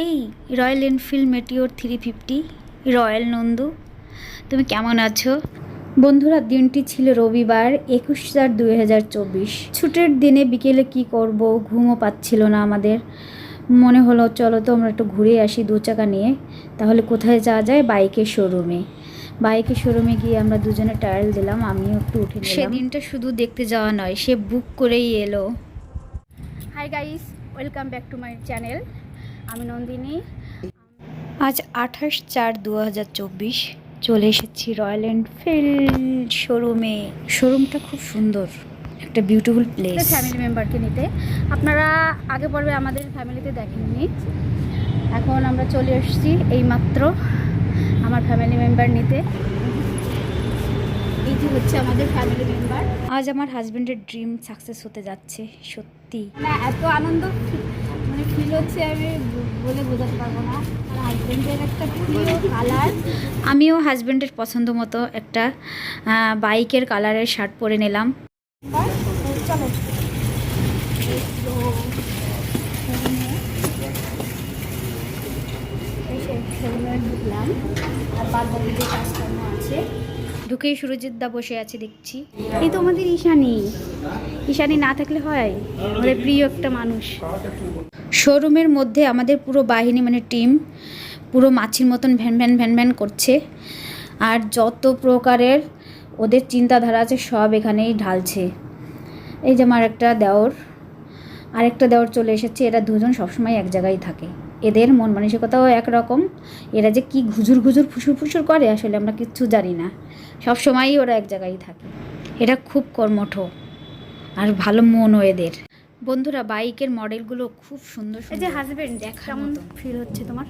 এই Royal Enfield meteor three fifty royal Nandu তুমি কেমন আছো? বন্ধুরা দিনটি ছিল রবিবার একুশ চার দুই হাজার চব্বিশ। ছুটির দিনে বিকেলে কি করব ঘুমও পাচ্ছিল না আমাদের। মনে হলো চলো তো আমরা একটু ঘুরে আসি দু চাকা নিয়ে। তাহলে কোথায় যাওয়া যায়? বাইকের শোরুমে বাইকের শোরুমে গিয়ে আমরা দুজনে ট্রায়াল দিলাম আমিও একটু উঠে সেদিনটা শুধু দেখতে যাওয়া নয় সে বুক করেই এলো। Hi guys welcome back to my channel আমি নন্দিনী। আজ আঠাশ চার দু চলে এসেছি রয়্যাল এনফিল্ড শোরুমে শোরুমটা খুব সুন্দর একটা বিউটিফুল প্লেস ফ্যামিলি মেম্বারকে নিতে। আপনারা আগে পর্বে আমাদের ফ্যামিলিতে দেখেননি। এখন আমরা চলে এসেছি এইমাত্র আমার ফ্যামিলি মেম্বার নিতে। এই যে হচ্ছে আমাদের ফ্যামিলি মেম্বার আজ আমার হাজবেন্ডের ড্রিম সাকসেস হতে যাচ্ছে সত্যি। এত আনন্দ মানে ফিল হচ্ছে আমি বলে বোঝাতে পারব না। হাজবেন্ডের একটা প্রিয় কালার আমিও হাজবেন্ডের পছন্দ মতো একটা বাইকের কালারের শার্ট পরে নিলাম। ঢুকলাম আর বাদ বাকি যে কাজকর্ম আছে। ঢুকেই সুরজিৎ দা বসে আছে দেখছি। এই তো আমাদের ঈশানী। ঈশানি না থাকলে হয়? আমাদের প্রিয় একটা মানুষ। শোরুমের মধ্যে আমাদের পুরো বাহিনী মানে টিম পুরো মাছির মতন ভ্যান ভ্যান ভ্যান ভ্যান করছে। আর যত প্রকারের ওদের চিন্তাধারা আছে সব এখানেই ঢালছে। এই যে আমার একটা দেওর। আরেকটা দেওয়ার চলে এসেছে এরা দুজন সবসময় এক জায়গায় থাকে। এদের মন মানসিকতাও একরকম। এরা যে কি ঘুজুর ঘুজুর ফুসুর ফুসুর করে আসলে আমরা কিচ্ছু জানি না। সবসময়ই ওরা এক জায়গায় থাকে। এরা খুব কর্মঠ আর ভালো মনও এদের। বন্ধুরা বাইকের মডেলগুলো খুব সুন্দর এই যে হাজবেন্ড কেমন ফিল হচ্ছে তোমার?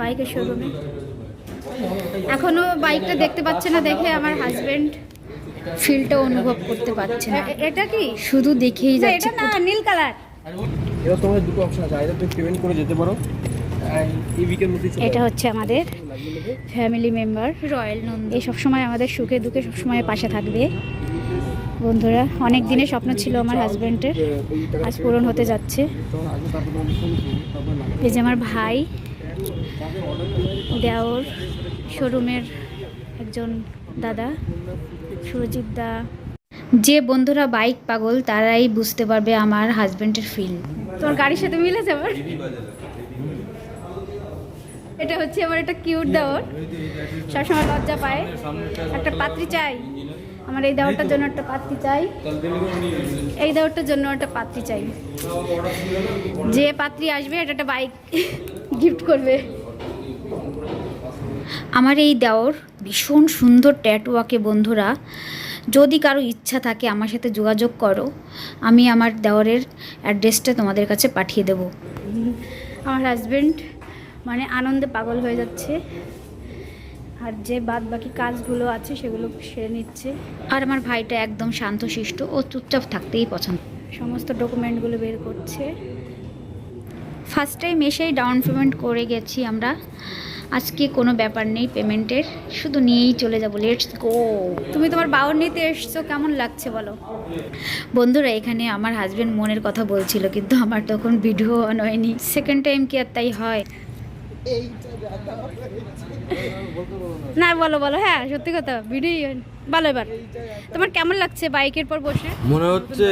বাইকের শোরুমে এখনও বাইকটা দেখতে পাচ্ছে না দেখে আমার হাজবেন্ড ফিলটা অনুভব করতে পারছে না। এটা কি? শুধু দেখেই যাচ্ছে এটা না নীল কালার। এবার তোমাদের দুটো অপশন আছে। আইদার তুমি পেমেন্ট করে যেতে পারো এটা হচ্ছে আমাদের ফ্যামিলি মেম্বার রয়্যাল নন্দী এই সবসময় আমাদের সুখে দুঃখে সবসময় পাশে থাকবে। বন্ধুরা অনেক দিনের স্বপ্ন ছিল আমার হাজব্যান্ডের আজ পূরণ হতে যাচ্ছে। এই যে আমার ভাই দেওর শোরুমের একজন দাদা। সুরজিৎ দা। যে বন্ধুরা বাইক পাগল তারাই বুঝতে পারবে আমার হাজবেন্ডের ফিল তোমার গাড়ির সাথে মিলেছে আমার এটা হচ্ছে আমার একটা কিউট দেওর সবসময় লজ্জা পায়। একটা পাত্রী চাই। আমার এই দেওয়ারটার জন্য একটা পাত্রী চাই। এই দেওয়ারটার জন্য একটা পাত্রী চাই। যে পাত্রী আসবে এটা একটা বাইক গিফট করবে। আমার এই দেওর ভীষণ সুন্দর ট্যাটুয়াকে বন্ধুরা, যদি কারও ইচ্ছা থাকে আমার সাথে যোগাযোগ করো, আমি আমার দেওরের অ্যাড্রেসটা তোমাদের কাছে পাঠিয়ে দেবো। আমার হাজবেন্ড মানে আনন্দে পাগল হয়ে যাচ্ছে, আর যে বাদ বাকি কাজগুলো আছে সেগুলো সেরে নিচ্ছে। আর আমার ভাইটা একদম শান্তশিষ্ট, ও চুপচাপ থাকতেই পছন্দ। সমস্ত ডকুমেন্টগুলো বের করছে। ফার্স্ট টাইম এসেই ডাউন পেমেন্ট করে গেছি আমরা। আজকে কোনো ব্যাপার নেই পেমেন্টের শুধু নিয়েই চলে যাব লেটস গো তুমি তোমার বাউর নিতে এসছো কেমন লাগছে বলো? বন্ধুরা এখানে আমার হাজব্যান্ড মনের কথা বলছিল কিন্তু আমার তখন ভিডিও অন হয়নি। সেকেন্ড টাইম কি আর তাই হয়? না বলো বলো হ্যাঁ সত্যি কথা ভিডিও বলো এবার। তোমার কেমন লাগছে বাইকের পর বসে? মনে হচ্ছে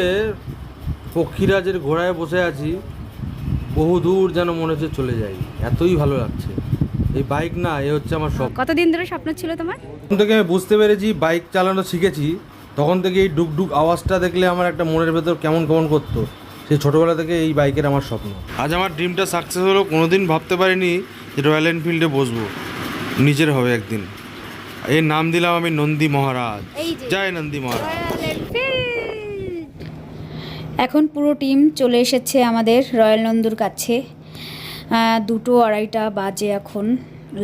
পক্ষীরাজের ঘোড়ায় বসে আছি বহু দূর যেন মনে হচ্ছে চলে যাই। এতই ভালো লাগছে। এই বাইক না এ হচ্ছে আমার সব কতদিন ধরে স্বপ্ন ছিল তোমার? তখন থেকে আমি বুঝতে পেরেছি বাইক চালানো শিখেছি। তখন থেকে এই ডুক ডুক আওয়াজটা দেখলে আমার একটা মনের ভেতর কেমন কেমন করতো। সেই ছোটোবেলা থেকে এই বাইকের আমার স্বপ্ন। আজ আমার ড্রিমটা সাকসেস হলো কোনোদিন ভাবতে পারিনি যে রয়্যাল এনফিল্ডে বসবো। নিজের হবে একদিন। এর নাম দিলাম আমি নন্দী মহারাজ। এই জয় নন্দী মহারাজ। এখন পুরো টিম চলে এসেছে আমাদের রয়্যাল নন্দুর কাছে। দুটো আড়াইটা বাজে এখন।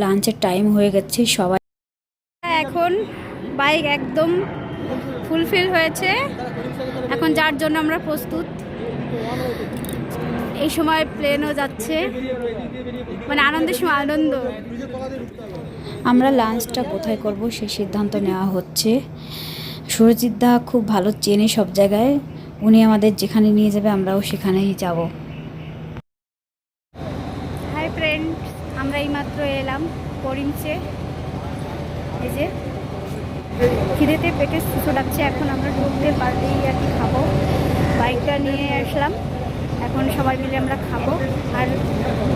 লাঞ্চের টাইম হয়ে গেছে সবাই এখন বাইক একদম ফুলফিল হয়েছে। এখন যার জন্য আমরা প্রস্তুত। এই সময় প্লেনও যাচ্ছে। মানে আনন্দের সময় আনন্দ। আমরা লাঞ্চটা কোথায় করব সেই সিদ্ধান্ত নেওয়া হচ্ছে। সুরজিৎ দা খুব ভালো চেনে সব জায়গায়। উনি আমাদের যেখানে নিয়ে যাবে আমরাও সেখানেই যাব। সুতো ডাকছে এখন আমরা ঢুকতে পারলেই আর কি খাব। বাইকটা নিয়ে আসলাম, এখন সবাই মিলে আমরা খাব। আর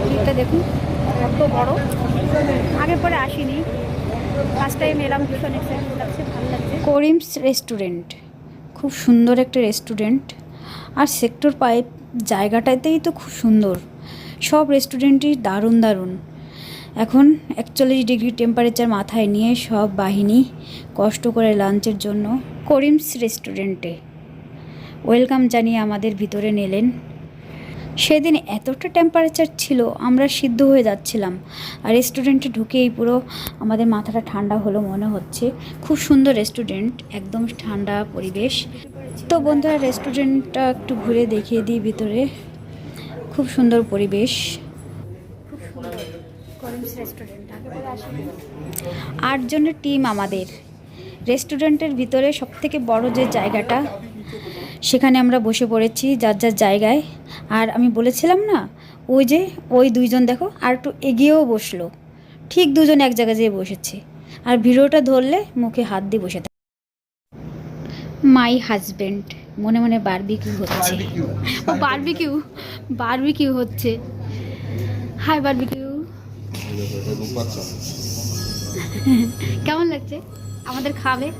ভিড়টা দেখুন, কত বড়। আগে পরে আসিনি ফার্স্ট টাইম এলাম ভীষণ এক্সাইটেড লাগছে, ভালো লাগছে। করিমস রেস্টুরেন্ট, খুব সুন্দর একটা রেস্টুরেন্ট। আর সেক্টর পাইপ জায়গাটাতেই তো খুব সুন্দর। সব রেস্টুরেন্টই দারুণ দারুণ। এখন একচল্লিশ ডিগ্রি টেম্পারেচার মাথায় নিয়ে সব বাহিনী কষ্ট করে লাঞ্চের জন্য করিমস রেস্টুরেন্টে ওয়েলকাম জানিয়ে আমাদের ভিতরে নিলেন। সেদিন এতটা টেম্পারেচার ছিল, আমরা সিদ্ধ হয়ে যাচ্ছিলাম। আর রেস্টুরেন্টে ঢুকেই পুরো আমাদের মাথাটা ঠান্ডা হলো মনে হচ্ছে। খুব সুন্দর রেস্টুরেন্ট একদম ঠান্ডা পরিবেশ। তো বন্ধুরা রেস্টুরেন্টটা একটু ঘুরে দেখিয়ে দিই ভিতরে। খুব সুন্দর পরিবেশ। রেস্টুরেন্ট আটজনের টিম আমাদের। রেস্টুরেন্টের ভিতরে সবথেকে বড় যে জায়গাটা সেখানে আমরা বসে পড়েছি যার যার জায়গায়। আর আমি বলেছিলাম না ওই যে ওই দুইজন দেখো আর একটু এগিয়েও বসল। ঠিক দুজন এক জায়গায় যেয়ে বসেছে। আর ভিডিওটা ধরলে মুখে হাত দিয়ে বসে থাকে। মাই হাজবেন্ড মনে মনে বারবিকিউ হচ্ছে। ও বারবিকিউ বারবিকিউ হচ্ছে। হাই বারবিকিউ কেমন লাগছে? আমাদের খাবে?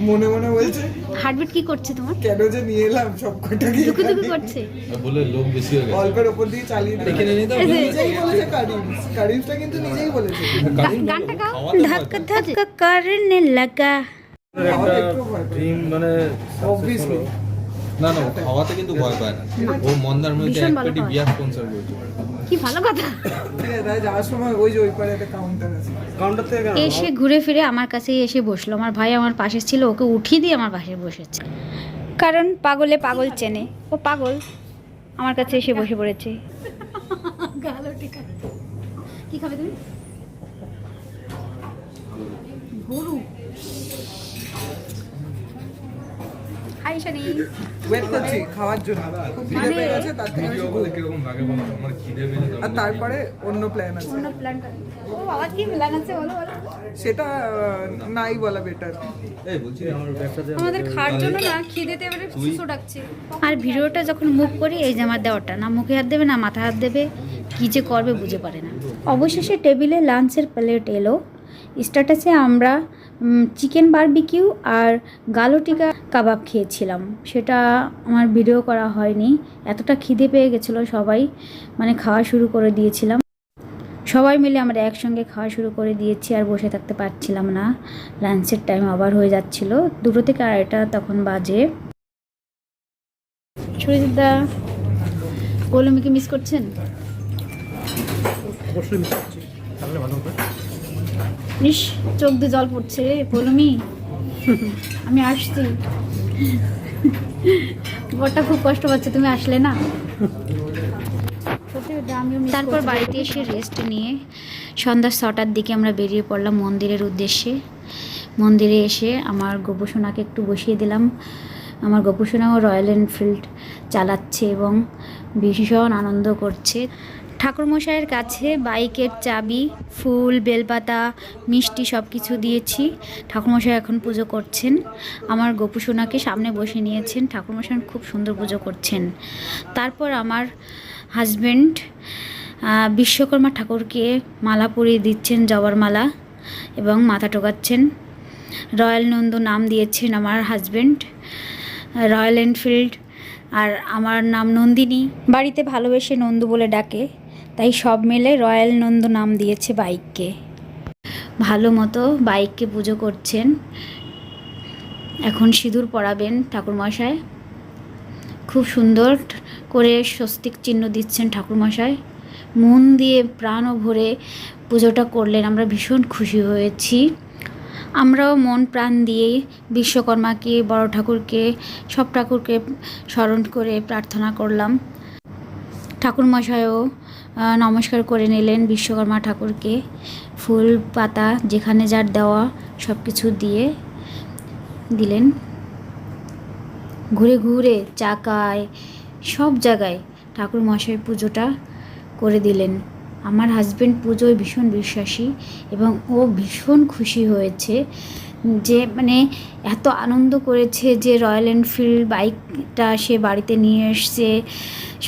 মনে মনে বলছে হার্টবিট কি করছে তোমার? কেন যে নিয়ে এলাম সব কটাকে দুকু দুকু করছে। বলে লোক বেশি হয়ে গেছে। অল্পের ওপর দিয়ে চালিয়ে দেখে নিয়ে এই যে, নিজেই বলেছে কারিমস। কারিমসটা কিন্তু নিজেই বলেছে। গা- গানটা গাও। ধাক্কা ধাক্কা করনে লাগা। একটু ড্রিম মানে Obviously. না না খাওয়াতে কিন্তু ভয় পায় না। ও মন্দার মধ্যে এক পেটি বিয়ার স্পন্সর করেছে কি ভালো কথা। ঠিক আছে যাওয়ার সময় ওই যে ওই পারে একটা কাউন্টার আছে। কাউন্টার থেকে কেন এসে ঘুরে ফিরে আমার কাছেই এসে বসল। আমার ভাই আমার পাশে ছিল ওকে উঠিয়ে দিয়ে আমার পাশে বসেছে। কারণ পাগলে পাগল চেনে। ও পাগল। আমার কাছে এসে বসে পড়েছে। গালো ঠিক আছে। কি খাবে তুমি? গরু হাই শানি ওয়েট করছি খাওয়ার জন্য। খুব খিদে পেয়ে গেছে তার থেকে লাগে বলো? আমার খিদে পেয়েছে আর তারপরে অন্য প্ল্যান আছে। অন্য প্ল্যানটা ও বাবা কি প্ল্যান আছে বলো বলো। সেটা নাই বলা বেটার এই বলছি আমার আমাদের খাওয়ার জন্য না খিদেতে এবারে সুসু ডাকছে। আর ভিডিওটা যখন মুভ করি এই যে আমার দেওয়ারটা না মুখে হাত দেবে না মাথা হাত দেবে কী যে করবে বুঝে পারে না। অবশেষে টেবিলে লাঞ্চের প্লেট এলো। স্টার্টাসে আমরা চিকেন বারবিকিউ আর গালোটিকা কাবাব খেয়েছিলাম। সেটা আমার ভিডিও করা হয়নি। এতটা খিদে পেয়ে গেছিল সবাই। মানে খাওয়া শুরু করে দিয়েছিলাম। সবাই মিলে আমরা একসঙ্গে খাওয়া শুরু করে দিয়েছি আর বসে থাকতে পারছিলাম না। লাঞ্চের টাইম আবার হয়ে যাচ্ছিল। দুটো থেকে আড়াইটা তখন বাজে। সুরিদা গোলমিকে মিস করছেন? অবশ্যই মিস করছি। তাহলে ভালো হবে। ইস চোখ দিয়ে জল পড়ছে। রে পলমি আমি আসছি। বরটা খুব কষ্ট পাচ্ছে তুমি আসলে না? তারপর বাড়িতে এসে রেস্ট নিয়ে সন্ধ্যা ছটার দিকে আমরা বেরিয়ে পড়লাম মন্দিরের উদ্দেশ্যে। মন্দিরে এসে আমার গোপসোনাকে একটু বসিয়ে দিলাম। আমার গোপসোনাও রয়্যাল এনফিল্ড চালাচ্ছে এবং ভীষণ আনন্দ করছে। ঠাকুরমশাইয়ের কাছে বাইকের চাবি, ফুল, বেলপাতা, মিষ্টি সব কিছু দিয়েছি। ঠাকুরমশাই এখন পুজো করছেন। আমার গোপুসোনাকে সামনে বসে নিয়েছেন। ঠাকুরমশাই খুব সুন্দর পুজো করছেন। তারপর আমার হাজব্যান্ড বিশ্বকর্মা ঠাকুরকে মালা পরিয়ে দিচ্ছেন, জবার মালা, এবং মাথা টোকাচ্ছেন রয়্যাল নন্দ নাম দিয়েছেন আমার হাজব্যান্ড রয়্যাল এনফিল্ড আর আমার নাম নন্দিনী। বাড়িতে ভালোবেসে নন্দু বলে ডাকে তাই সব মিলে রয়্যাল নন্দু নাম দিয়েছে বাইককে। ভালো মতো বাইককে পুজো করছেন। এখন সিঁদুর পরাবেন ঠাকুরমশায় খুব সুন্দর করে স্বস্তিক চিহ্ন দিচ্ছেন ঠাকুরমশায় মন দিয়ে প্রাণ ও ভরে পুজোটা করলেন আমরা ভীষণ খুশি হয়েছি। আমরাও মন প্রাণ দিয়ে বিশ্বকর্মাকে, বড় ঠাকুরকে, সব ঠাকুরকে স্মরণ করে প্রার্থনা করলাম। ঠাকুরমশাইও নমস্কার করে নিলেন বিশ্বকর্মা ঠাকুরকে। ফুল, পাতা, যেখানে যার দেওয়া সব কিছু দিয়ে দিলেন। ঘুরে ঘুরে, চাকায়, সব জায়গায় ঠাকুর মশাই পুজোটা করে দিলেন। আমার হাজব্যান্ড পুজোয় ভীষণ বিশ্বাসী এবং ও ভীষণ খুশি হয়েছে যে মানে এত আনন্দ করেছে যে রয়্যাল এনফিল্ড বাইকটা সে বাড়িতে নিয়ে এসছে,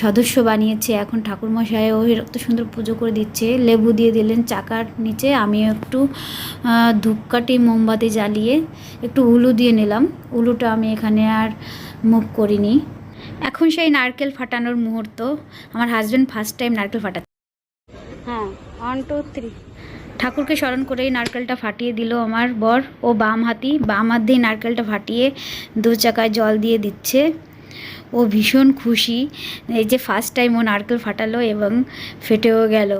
সদস্য বানিয়েছে, এখন ঠাকুরমশাই ও এত সুন্দর পুজো করে দিচ্ছে, লেবু দিয়ে দিলেন চাকার নিচে আমিও একটু ধূপকাঠি মোমবাতি জ্বালিয়ে একটু উলু দিয়ে নিলাম, উলুটা আমি এখানে আর মুখ করিনি। এখন সেই নারকেল ফাটানোর মুহূর্ত, আমার হাজব্যান্ড ফার্স্ট টাইম নারকেল ফাটাচ্ছে। হ্যাঁ থ্রি ঠাকুরকে স্মরণ করেই নারকেলটা ফাটিয়ে দিল আমার বর ও বাম হাতি। বাম হাত দিয়ে নারকেলটা ফাটিয়ে দু চাকায় জল দিয়ে দিচ্ছে। ও ভীষণ খুশি। এই যে ফার্স্ট টাইম ও নারকেল ফাটালো এবং ফেটেও গেল।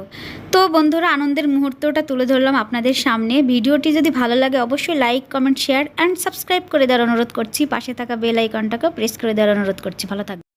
তো বন্ধুরা, আনন্দের মুহূর্তটা তুলে ধরলাম আপনাদের সামনে। ভিডিওটি যদি ভালো লাগে, অবশ্যই like comment share and subscribe করে দেওয়ার অনুরোধ করছি। পাশে থাকা বেল আইকনটাকেও প্রেস করে দেওয়ার অনুরোধ করছি। ভালো থাকবে